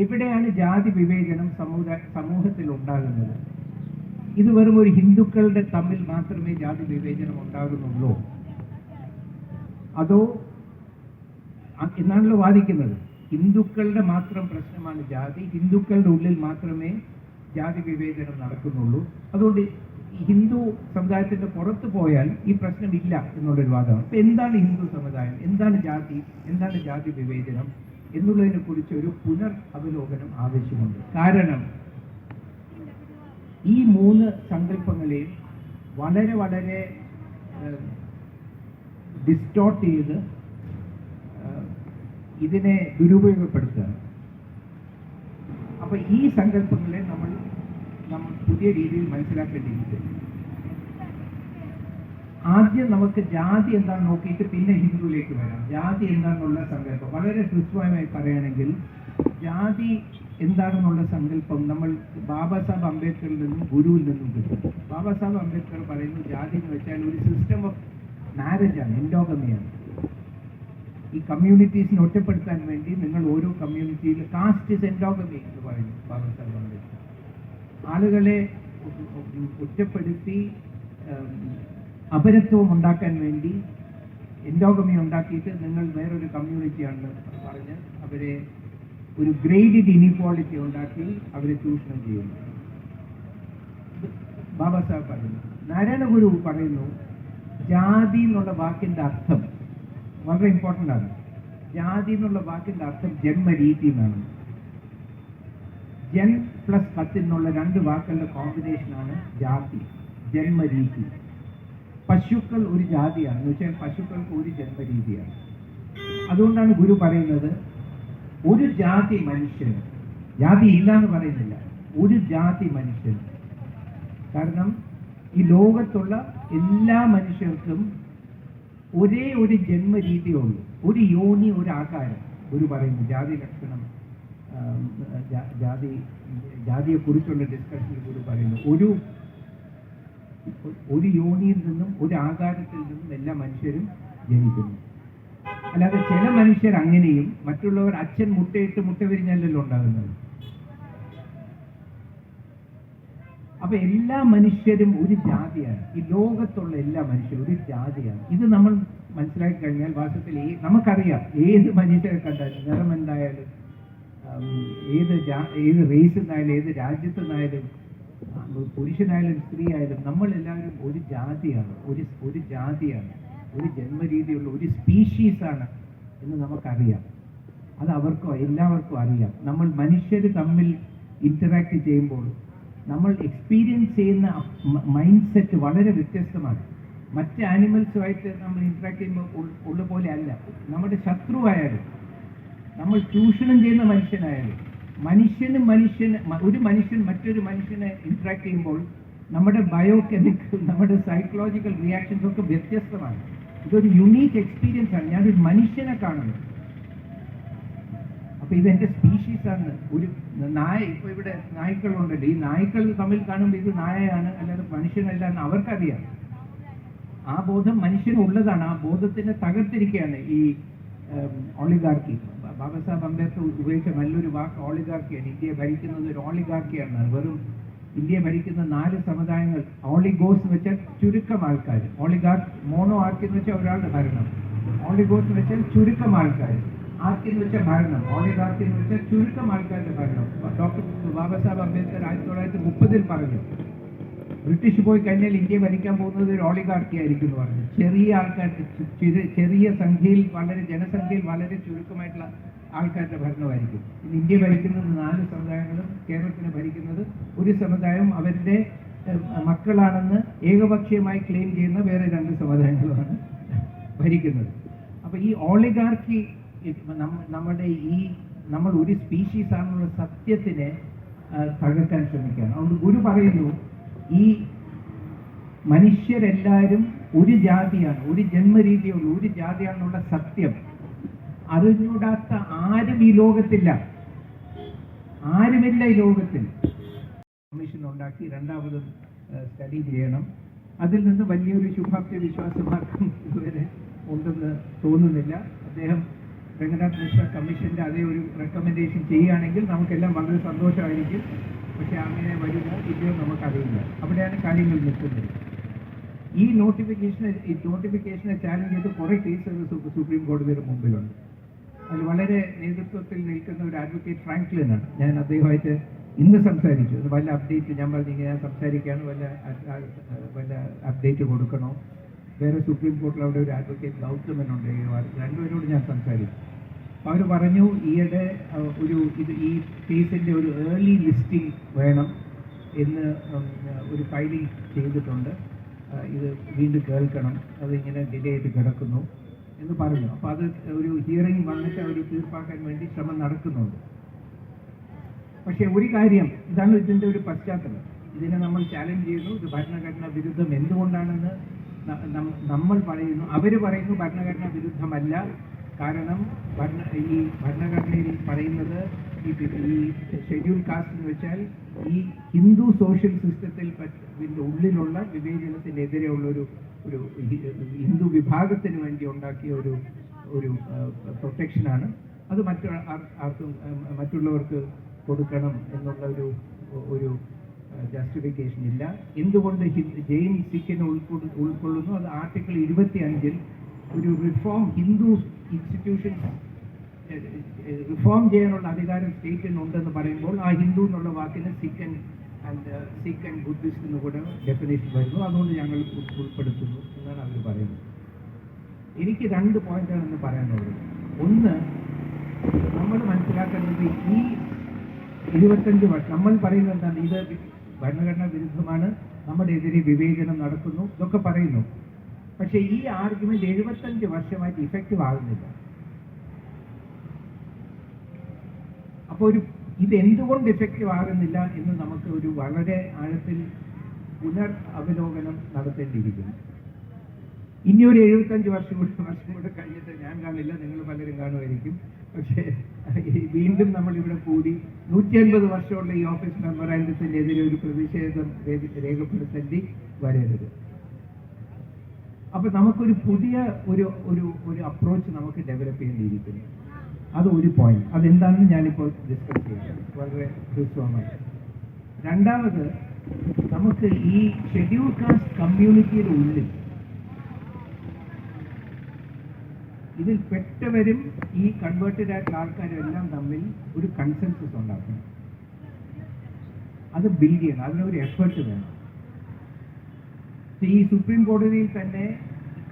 എവിടെയാണ് ജാതി വിവേചനം സമൂഹ സമൂഹത്തിൽ ഉണ്ടാകുന്നത് ഇത് വെറും ഒരു ഹിന്ദുക്കളുടെ തമ്മിൽ മാത്രമേ ജാതി വിവേചനം ഉണ്ടാകുന്നുള്ളൂ. അതോ എന്നാണല്ലോ വാദിക്കുന്നത്? ഹിന്ദുക്കളുടെ മാത്രം പ്രശ്നമാണ് ജാതി. ഹിന്ദുക്കളുടെ ഉള്ളിൽ മാത്രമേ ജാതി വിവേചനം നടക്കുന്നുള്ളൂ. അതുകൊണ്ട് ഹിന്ദു സമുദായത്തിന്റെ പുറത്ത് പോയാൽ ഈ പ്രശ്നമില്ല എന്നുള്ളൊരു വാദമാണ്. അപ്പൊ എന്താണ് ഹിന്ദു സമുദായം? എന്താണ് ജാതി? എന്താണ് ജാതി വിവേചനം? എന്നുള്ളതിനെ കുറിച്ച് ഒരു പുനർ അവലോകനം ആവശ്യമുണ്ട്. കാരണം ഈ മൂന്ന് സങ്കല്പങ്ങളെയും വളരെ വളരെ ഡിസ്റ്റോർട്ട് ചെയ്ത് ഇതിനെ ദുരുപയോഗപ്പെടുത്തുകയാണ് അപ്പൊ ഈ സങ്കല്പങ്ങളെ നമ്മൾ നമ്മൾ പുതിയ രീതിയിൽ മനസ്സിലാക്കേണ്ടിയിരിക്കുന്നു. ആദ്യം നമുക്ക് ജാതി എന്താണ് നോക്കിയിട്ട് പിന്നെ ഹിന്ദുവിലേക്ക് വരാം. ജാതി എന്താണെന്നുള്ള സങ്കല്പം. വളരെ ഹൃസ്വമായി പറയുകയാണെങ്കിൽ ജാതി എന്താണെന്നുള്ള സങ്കല്പം നമ്മൾ ബാബാ സാഹബ് അംബേദ്കറിൽ നിന്നും ഗുരുവിൽ നിന്നും കിട്ടും. ബാബാ സാഹബ് അംബേദ്കർ പറയുന്നു ജാതി എന്ന് വെച്ചാൽ ഒരു സിസ്റ്റം ഓഫ് മാരേജാണ് എൻഡോഗമിയാണ് ഈ കമ്മ്യൂണിറ്റീസിനെ ഒറ്റപ്പെടുത്താൻ വേണ്ടി നിങ്ങൾ ഓരോ കമ്മ്യൂണിറ്റിയിൽ കാസ്റ്റ് ഇസ് എൻഡോഗമി എന്ന് പറയുന്നു ബാബാ സാഹബ് അംബേദ്കർ. ആളുകളെ ഒറ്റപ്പെടുത്തി അപരത്വം ഉണ്ടാക്കാൻ വേണ്ടി എൻഡോഗമി ഉണ്ടാക്കിയിട്ട് നിങ്ങൾ വേറൊരു കമ്മ്യൂണിറ്റിയാണെന്ന് പറഞ്ഞ് അവരെ ഒരു ഗ്രേഡിഡ് ഇനിക്വാളിറ്റി ഉണ്ടാക്കി അവരെ ചൂഷണം ചെയ്യുന്നു. ബാബാ സാഹബ് പറയുന്നു. നാരായണ ഗുരു പറയുന്നു ജാതി എന്നുള്ള വാക്കിന്റെ അർത്ഥം വളരെ ഇമ്പോർട്ടന്റ് ആണ്. ജാതി എന്നുള്ള വാക്കിന്റെ അർത്ഥം ജന്മരീതി എന്നാണ്. ജൻ പ്ലസ് പത്ത് എന്നുള്ള രണ്ട് വാക്കുകളുടെ കോമ്പിനേഷനാണ് ജാതി ജന്മരീതി. പശുക്കൾ ഒരു ജാതിയാണ്. എന്ന് വെച്ചാൽ പശുക്കൾക്ക് ഒരു ജന്മരീതിയാണ്. അതുകൊണ്ടാണ് ഗുരു പറയുന്നത് ഒരു ജാതി മനുഷ്യൻ ജാതി ഇല്ല എന്ന് പറയുന്നില്ല ഒരു ജാതി മനുഷ്യൻ കാരണം ഈ ലോകത്തുള്ള എല്ലാ മനുഷ്യർക്കും ഒരേ ഒരു ജന്മരീതിയേ ഒരു യോനി ഒരു ആകാരം. ഗുരു പറയുന്നു ജാതി ലക്ഷണം ജാതി ജാതിയെ കുറിച്ചുള്ള ഡിസ്കഷനിൽ ഗുരു പറയുന്നു. ഒരു ഒരു യോനിയിൽ നിന്നും ഒരു ആകാരത്തിൽ നിന്നും എല്ലാ മനുഷ്യരും ജനിക്കുന്നു. അല്ലാതെ ചില മനുഷ്യർ അങ്ങനെയും മറ്റുള്ളവർ അച്ഛൻ മുട്ടയിട്ട് മുട്ട വിരിഞ്ഞല്ലല്ലോ ഉണ്ടാകുന്നത്. അപ്പൊ എല്ലാ മനുഷ്യരും ഒരു ജാതിയാണ്. ഈ ലോകത്തുള്ള എല്ലാ മനുഷ്യരും ഒരു ജാതിയാണ്. ഇത് നമ്മൾ മനസ്സിലാക്കി കഴിഞ്ഞാൽ വാസ്തവത്തിൽ നമുക്കറിയാം ഏത് മനുഷ്യരെ കണ്ടാലും നിറം എന്തായാലും ഏത് ഏത് റേസിൽ നിന്നായാലും ഏത് രാജ്യത്തു നിന്നായാലും പുരുഷനായാലും സ്ത്രീ ആയാലും നമ്മൾ എല്ലാവരും ഒരു ജാതിയാണ് ഒരു ഒരു ജാതിയാണ് ഒരു ജന്മരീതിയുള്ള ഒരു സ്പീഷീസ് ആണ് എന്ന് നമുക്കറിയാം. അത് അവർക്കും എല്ലാവർക്കും അറിയാം. നമ്മൾ മനുഷ്യർ തമ്മിൽ ഇന്ററാക്ട് ചെയ്യുമ്പോൾ നമ്മൾ എക്സ്പീരിയൻസ് ചെയ്യുന്ന മൈൻഡ് സെറ്റ് വളരെ വ്യത്യസ്തമാണ്. മറ്റ് ആനിമൽസുമായിട്ട് നമ്മൾ ഇന്ററാക്ട് ചെയ്യുമ്പോൾ ഉള്ള പോലെ അല്ല. നമ്മുടെ ശത്രുവായാലും നമ്മൾ ചൂഷണം ചെയ്യുന്ന മനുഷ്യനായാലും മനുഷ്യന് മനുഷ്യന് ഒരു മനുഷ്യൻ മറ്റൊരു മനുഷ്യനെ ഇന്ററാക്ട് ചെയ്യുമ്പോൾ നമ്മുടെ ബയോ കെമിക്കൽ നമ്മുടെ സൈക്കോളജിക്കൽ റിയാക്ഷൻസ് ഒക്കെ വ്യത്യസ്തമാണ്. ഇതൊരു യുണീക്ക് എക്സ്പീരിയൻസ് ആണ്. ഞാനൊരു മനുഷ്യനെ കാണുന്നത് അപ്പൊ ഇത് എന്റെ സ്പീഷീസ് ആണ്. ഒരു നായ ഇപ്പൊ ഇവിടെ നായ്ക്കളുണ്ടല്ലോ ഈ നായ്ക്കൾ തമ്മിൽ കാണുമ്പോൾ ഇത് നായയാണ് അല്ലാതെ മനുഷ്യനല്ല എന്ന് അവർക്കറിയാം. ആ ബോധം മനുഷ്യനുള്ളതാണ് ആ ബോധത്തിനെ തകർത്തിരിക്കുകയാണ് ഈ ഓളിഗാർക്കി ബാബാ സാഹബ് അംബേദ്കർ ഉപയോഗിച്ച നല്ലൊരു വാക്ക് ഓളിഗാർക്കിയാണ്. ഇന്ത്യയെ ഭരിക്കുന്നത് ഒരു ഓളിഗാർക്കിയാണ് വെറും ഇന്ത്യയെ ഭരിക്കുന്ന നാല് സമുദായങ്ങൾ ഓളിഗോസ് എന്ന് വെച്ചാൽ ചുരുക്കം ആൾക്കാർ ഓളിഗാർക്ക് മോണോ ആർക്കി എന്ന് വെച്ചാൽ ഒരാളുടെ ഭരണം. ഓളിഗോസ് എന്ന് വെച്ചാൽ ചുരുക്കം ആൾക്കാർ ആർക്കി എന്ന് വെച്ചാൽ ഭരണം. ഓളിഗാർക്കി എന്ന് വെച്ചാൽ ചുരുക്കം ആൾക്കാരുടെ ഭരണം. ഡോക്ടർ ബാബാ സാഹബ് അംബേദ്കർ ആയിരത്തി തൊള്ളായിരത്തി മുപ്പതിൽ പറഞ്ഞു ബ്രിട്ടീഷ് പോയി കഴിഞ്ഞാൽ ഇന്ത്യ ഭരിക്കാൻ പോകുന്നത് ഒരു ഓളിഗാർക്കി ആയിരിക്കും എന്ന് പറഞ്ഞു. ചെറിയ ആൾക്കാർ ചെറിയ- സംഖ്യയിൽ വളരെ ജനസംഖ്യയിൽ വളരെ ചുരുക്കമായിട്ടുള്ള ആൾക്കാരുടെ ഭരണമായിരിക്കും. ഇന്ത്യ ഭരിക്കുന്നത് നാല് സമുദായങ്ങളും കേരളത്തിനെ ഭരിക്കുന്നത് ഒരു സമുദായം അവരുടെ മക്കളാണെന്ന് ഏകപക്ഷീയമായി ക്ലെയിം ചെയ്യുന്ന വേറെ രണ്ട് സമുദായങ്ങളുമാണ് ഭരിക്കുന്നത്. അപ്പൊ ഈ ഓളിഗാർക്കി നമ്മുടെ ഈ നമ്മൾ ഒരു സ്പീഷീസ് ആണെന്നുള്ള സത്യത്തിനെ തകർക്കാൻ ശ്രമിക്കുകയാണ്. അതുകൊണ്ട് ഗുരു പറയുന്നു ഈ മനുഷ്യരെല്ലാവരും ഒരു ജാതിയാണ് ഒരു ജന്മരീതിയുള്ള ഒരു ജാതിയാണെന്നുള്ള സത്യം. അറിഞ്ഞൂടാത്ത ആരും ഈ ലോകത്തില്ല. ആരുമില്ല ഈ ലോകത്തിൽ. കമ്മീഷൻ ഉണ്ടാക്കി രണ്ടാമത് സ്റ്റഡി ചെയ്യണം. അതിൽ നിന്ന് വലിയൊരു ശുഭാപ്തി വിശ്വാസമാർഗം ഇതുവരെ ഉണ്ടെന്ന് തോന്നുന്നില്ല. അദ്ദേഹം രംഗനാഥ് മിശ്ര കമ്മീഷന്റെ അതേ ഒരു റെക്കമെൻഡേഷൻ ചെയ്യുകയാണെങ്കിൽ നമുക്കെല്ലാം വളരെ സന്തോഷമായിരിക്കും. പക്ഷെ അങ്ങനെ വരുമോ ഇല്ലയോ നമുക്കറിയില്ല. അവിടെയാണ് കാര്യങ്ങൾ നിൽക്കുന്നത്. ഈ നോട്ടിഫിക്കേഷനെ ഈ നോട്ടിഫിക്കേഷനെ ചാലഞ്ച് ചെയ്ത് കുറേ കേസുകൾ സുപ്രീം കോടതിയുടെ മുമ്പിലുണ്ട്. അതിൽ വളരെ നേതൃത്വത്തിൽ നിൽക്കുന്ന ഒരു അഡ്വക്കേറ്റ് ഫ്രാങ്ക്ലിൻ ആണ്. ഞാൻ അദ്ദേഹമായിട്ട് ഇന്ന് സംസാരിച്ചു. അത് വല്ല അപ്ഡേറ്റ് ഞാൻ പറഞ്ഞു ഇങ്ങനെ സംസാരിക്കുകയാണ് വല്ല വല്ല അപ്ഡേറ്റ് കൊടുക്കണോ? വേറെ സുപ്രീം കോർട്ടിൽ അവിടെ ഒരു അഡ്വക്കേറ്റ് വാ- രണ്ടുപേരോട് ഞാൻ സംസാരിച്ചു. അവർ പറഞ്ഞു ഈയിടെ ഒരു ഇത് ഈ കേസിന്റെ ഒരു ഏർലി ലിസ്റ്റിംഗ് വേണം എന്ന് ഒരു ഫയലിംഗ് ചെയ്തിട്ടുണ്ട്. ഇത് വീണ്ടും കേൾക്കണം. അതിങ്ങനെ ഡിലേ ചെയ്ത് കിടക്കുന്നു എന്ന് പറഞ്ഞു. അപ്പോൾ അത് ഒരു ഹിയറിംഗ് വന്നിട്ട് അവർ തീർപ്പാക്കാൻ വേണ്ടി ശ്രമം നടക്കുന്നുണ്ട്. പക്ഷേ ഒരു കാര്യം ഇതാണ് ഇതിന്റെ ഒരു പശ്ചാത്തലം. ഇതിനെ നമ്മൾ ചാലഞ്ച് ചെയ്യുന്നു. ഇത് ഭരണഘടനാ വിരുദ്ധം എന്തുകൊണ്ടാണെന്ന് നമ്മൾ പറയുന്നു. അവർ പറയുന്നു ഭരണഘടനാ വിരുദ്ധമല്ല. കാരണം ഭരണ ഈ ഭരണഘടനയിൽ പറയുന്നത് ഈ ഷെഡ്യൂൾ കാസ്റ്റ് എന്ന് വെച്ചാൽ ഈ ഹിന്ദു സോഷ്യൽ സിസ്റ്റത്തിൽ ഉള്ളിലുള്ള വിവേചനത്തിനെതിരെയുള്ള ഒരു ഒരു ഹിന്ദു വിഭാഗത്തിന് വേണ്ടി ഉണ്ടാക്കിയ ഒരു ഒരു പ്രൊട്ടക്ഷനാണ് അത് മറ്റു ആർക്കും മറ്റുള്ളവർക്ക് കൊടുക്കണം എന്നുള്ള ഒരു ഒരു ജസ്റ്റിഫിക്കേഷൻ ഇല്ല. എന്തുകൊണ്ട് ജെയിൻ സിഖിനെ ഉൾക്കൊള്ളു ഉൾക്കൊള്ളുന്നു? അത് ആർട്ടിക്കിൾ ഇരുപത്തി അഞ്ചിൽ ഒരു റിഫോം ഹിന്ദു ഇൻസ്റ്റിറ്റ്യൂഷൻസ് റിഫോം ചെയ്യാനുള്ള അധികാരം സ്റ്റേറ്റിന് ഉണ്ടെന്ന് പറയുമ്പോൾ ആ ഹിന്ദു എന്നുള്ള വാക്കിന് സിഖ് ആൻഡ് ആൻഡ് ബുദ്ധിസ്റ്റ് എന്ന് കൂടെ ഡെഫിനേഷൻ വരുന്നു. അതുകൊണ്ട് ഞങ്ങൾ ഉൾപ്പെടുത്തുന്നു എന്നാണ് അവർ പറയുന്നത്. എനിക്ക് രണ്ട് പോയിന്റാണ് ഇന്ന് പറയാനുള്ളത്. ഒന്ന് നമ്മൾ മനസ്സിലാക്കേണ്ടത് ഈ ഇരുപത്തഞ്ച് വർഷം നമ്മൾ പറയുന്നത് എന്താണ്? ഇത് ഭരണഘടനാ വിരുദ്ധമാണ്. നമ്മുടെ എതിരെ വിവേചനം നടക്കുന്നു. ഇതൊക്കെ പറയുന്നു. പക്ഷേ ഈ ആർഗ്യുമെന്റ് എഴുപത്തഞ്ച് വർഷമായിട്ട് ഇഫക്റ്റീവ് ആകുന്നില്ല. അപ്പോൾ ഒരു ഇത് എന്തുകൊണ്ട് ഇഫക്റ്റീവ് ആകുന്നില്ല എന്ന് നമുക്ക് ഒരു വളരെ ആഴത്തിൽ പുനർ അവലോകനം നടത്തേണ്ടിയിരിക്കുന്നു. ഇനി ഒരു എഴുപത്തഞ്ച് വർഷം കൂടി വർഷം കൂടെ കഴിഞ്ഞിട്ട് ഞാൻ കാണില്ല നിങ്ങൾ പലരും കാണുമായിരിക്കും. പക്ഷേ വീണ്ടും നമ്മൾ ഇവിടെ കൂടി നൂറ്റി അൻപത് വർഷമുള്ള ഈ ഓഫീസ് മെമ്മറാൻഡത്തിനെതിരെ ഒരു പ്രതിഷേധം രേഖ- രേഖപ്പെടുത്തേണ്ടി വരരുത്. അപ്പൊ നമുക്കൊരു പുതിയ ഒരു ഒരു ഒരു അപ്രോച്ച് നമുക്ക് ഡെവലപ്പ് ചെയ്യേണ്ടിയിരിക്കുന്നു. അത് ഒരു പോയിന്റ് അതെന്താണെന്ന് ഞാനിപ്പോൾ ഡിസ്കസ് ചെയ്യാം. വളരെ ഹ്രസ്വമായി. രണ്ടാമത് നമുക്ക് ഈ ഷെഡ്യൂൾ കാസ്റ്റ് കമ്മ്യൂണിറ്റിയുടെ ഉള്ളിൽ ഇതിൽ പെട്ടവരും ഈ കൺവേർട്ടഡ് ആയിട്ടുള്ള ആൾക്കാരും എല്ലാം തമ്മിൽ ഒരു കൺസെൻസസ് ഉണ്ടാക്കണം. അത് ബിൽഡ് ചെയ്യണം. അതിനൊരു എഫേർട്ട് വേണം. ഈ സുപ്രീം കോടതിയിൽ തന്നെ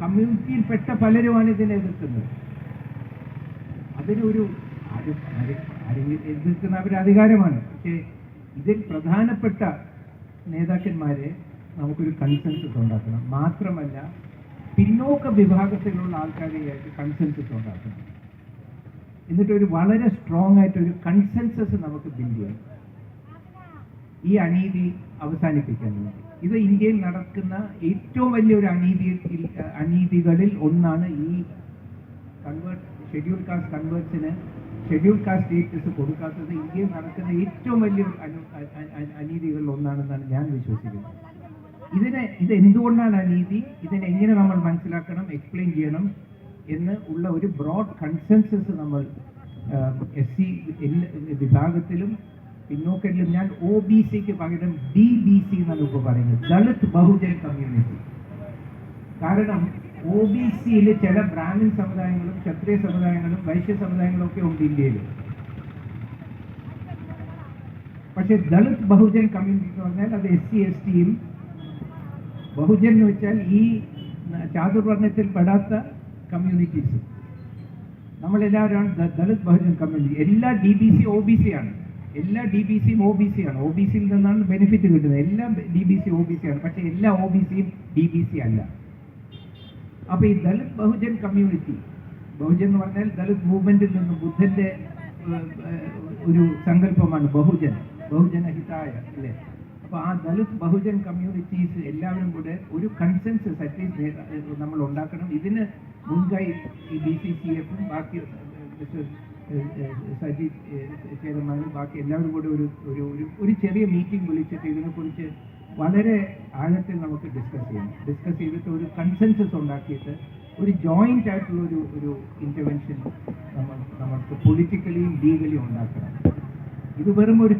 കമ്മ്യൂണിറ്റിയിൽപ്പെട്ട പലരുമാണ് ഇതിനെ എതിർക്കുന്നത്. അതിനൊരു എതിർക്കുന്ന അവരുടെ അധികാരമാണ്. പക്ഷേ ഇതിൽ പ്രധാനപ്പെട്ട നേതാക്കന്മാരെ നമുക്കൊരു കൺസെൻസസ് ഉണ്ടാക്കണം. മാത്രമല്ല പിന്നോക്ക വിഭാഗത്തിലുള്ള ആൾക്കാരെയായിട്ട് കൺസെൻസസ് ഉണ്ടാക്കണം. എന്നിട്ട് ഒരു വളരെ സ്ട്രോങ് ആയിട്ട് ഒരു കൺസെൻസസ് നമുക്ക് ബിൽഡ് ചെയ്യാം ഈ അനീതി അവസാനിപ്പിക്കാൻ വേണ്ടി. ഇത് ഇന്ത്യയിൽ നടക്കുന്ന ഏറ്റവും വലിയ ഒരു അനീതി അനീതികളിൽ ഒന്നാണ് ഈ കൺവേർട്ട് ഷെഡ്യൂൾ കാസ്റ്റ് കൺവേർട്സിന് ഷെഡ്യൂൾ കാസ്റ്റ് സ്റ്റേറ്റസ് കൊടുക്കാത്തത്. ഇന്ത്യയിൽ നടക്കുന്ന ഏറ്റവും അ- അനീതികളിൽ ഒന്നാണെന്നാണ് ഞാൻ വിശ്വസിക്കുന്നത്. ഇതിനെ ഇത് എന്തുകൊണ്ടാണ് അനീതി? ഇതിനെ എങ്ങനെ നമ്മൾ മനസ്സിലാക്കണം? എക്സ്പ്ലെയിൻ ചെയ്യണം എന്ന് ഉള്ള ഒരു ബ്രോഡ് കൺസെൻസസ് നമ്മൾ എസ് സി വിഭാഗത്തിലും പിന്നോക്കലിലും ഞാൻ ഒ ബി സിക്ക് പകരം ഡി ബി സി എന്നാണ് ഇപ്പോൾ പറയുന്നത്. ദളിത് ബഹുജൻ കമ്മ്യൂണിറ്റി. കാരണം ഒ ബി സിയിൽ ചില ബ്രാഹ്മിൻ സമുദായങ്ങളും ക്ഷത്രിയ സമുദായങ്ങളും വൈശ്യ സമുദായങ്ങളും ഒക്കെ ഉണ്ട് ഇന്ത്യയിൽ. പക്ഷെ ദളിത് ബഹുജൻ കമ്മ്യൂണിറ്റി എന്ന് പറഞ്ഞാൽ അത് എസ് സി എസ് ടിയും ബഹുജൻ എന്ന് വെച്ചാൽ ഈ ചാതുർവർണത്തിൽ പെടാത്ത കമ്മ്യൂണിറ്റീസ്. നമ്മളെല്ലാവരും ദളിത് ബഹുജൻ കമ്മ്യൂണിറ്റി. എല്ലാ D B C O B C ആണ്. എല്ലാ ഡി ബി സിയും ഒ ബി സി ആണ്. ഒ ബി സിയിൽ നിന്നാണ് ബെനിഫിറ്റ് കിട്ടുന്നത്. എല്ലാം D B C O B C ആണ്. പക്ഷെ എല്ലാ ഒ ബി സിയും ഡി ബി സി അല്ല. അപ്പൊ ഈ ദളിത് ബഹുജൻ കമ്മ്യൂണിറ്റി ബഹുജൻ എന്ന് പറഞ്ഞാൽ ദളിത് മൂവ്മെന്റിൽ നിന്ന് ബുദ്ധന്റെ ഒരു സങ്കല്പമാണ് ബഹുജൻ ബഹുജന ഹിതായ അല്ലേ? അപ്പൊ ആ ദളിത് ബഹുജൻ കമ്മ്യൂണിറ്റീസ് എല്ലാവരും കൂടെ ഒരു കൺസെൻസസ് അറ്റ്ലീസ്റ്റ് നമ്മൾ ഉണ്ടാക്കണം. ഇതിന് മുൻകൈ ഈ ബി സി സി എഫും ബാക്കി മിസ്റ്റർ സജി ചെയർമാനും ബാക്കി എല്ലാവരും കൂടെ ഒരു ഒരു ഒരു- ഒരു ചെറിയ മീറ്റിംഗ് വിളിച്ചിട്ട് ഇതിനെക്കുറിച്ച് വളരെ ആഴത്തിൽ നമുക്ക് ഡിസ്കസ് ചെയ്യാം. ഡിസ്കസ് ചെയ്തിട്ട് ഒരു കൺസെൻസസ് ഉണ്ടാക്കിയിട്ട് ഒരു ജോയിന്റ് ആയിട്ടുള്ള ഒരു ഒരു ഇന്റർവെൻഷൻ നമ്മൾ നമുക്ക് പൊളിറ്റിക്കലിയും ലീഗലിയും ഉണ്ടാക്കണം. ഇത് വെറും ഒരു